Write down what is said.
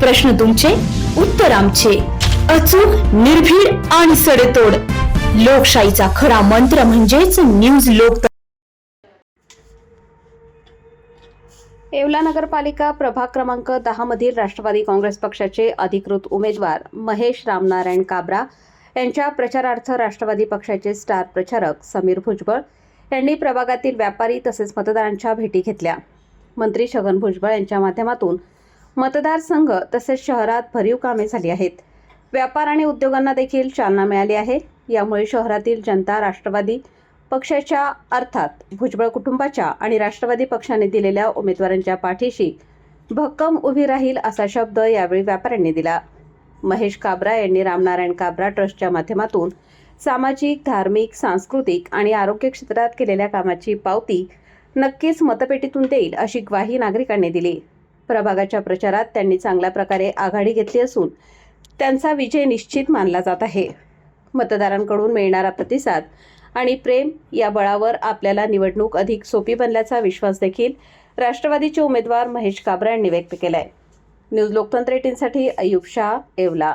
प्रश्न तुमचे उत्तर आमचे. अचूक निर्भीड आणि सडेतोड. लोकशाहीचा खरा मंत्र म्हणजेच न्यूज लोक येवला नगरपालिका प्रभाग क्रमांक दहा मधील राष्ट्रवादी काँग्रेस पक्षाचे अधिकृत उमेदवार महेश रामनारायण काब्रा यांच्या प्रचारार्थ राष्ट्रवादी पक्षाचे स्टार प्रचारक समीर भुजबळ यांनी प्रभागातील व्यापारी तसेच मतदारांच्या भेटी घेतल्या. मंत्री छगन भुजबळ यांच्या माध्यमातून मतदारसंघ तसेच शहरात भरीव कामे झाली आहेत. व्यापार आणि उद्योगांना देखील चालना मिळाली आहे. यामुळे शहरातील जनता राष्ट्रवादी पक्षाच्या अर्थात भुजबळ कुटुंबाच्या आणि राष्ट्रवादी पक्षाने दिलेल्या उमेदवारांच्या पाठीशी भक्कम उभी राहील असा शब्द यावेळी व्यापाऱ्यांनी दिला. महेश काब्रा यांनी रामनारायण काब्रा ट्रस्टच्या माध्यमातून सामाजिक धार्मिक सांस्कृतिक आणि आरोग्य क्षेत्रात केलेल्या कामाची पावती नक्कीच मतपेटीतून देईल अशी ग्वाही नागरिकांनी दिली. प्रभागाच्या प्रचारात त्यांनी चांगल्या प्रकारे आघाडी घेतली असून त्यांचा विजय निश्चित मानला जात आहे. मतदारांकडून मिळणारा प्रतिसाद आणि प्रेम या बळावर आपल्याला निवडणूक अधिक सोपी बनल्याचा विश्वास देखील राष्ट्रवादीचे उमेदवार महेश काबरा यांनी व्यक्त केलाय. न्यूज लोकतंत्र एटीनसाठी अयुब शाह येवला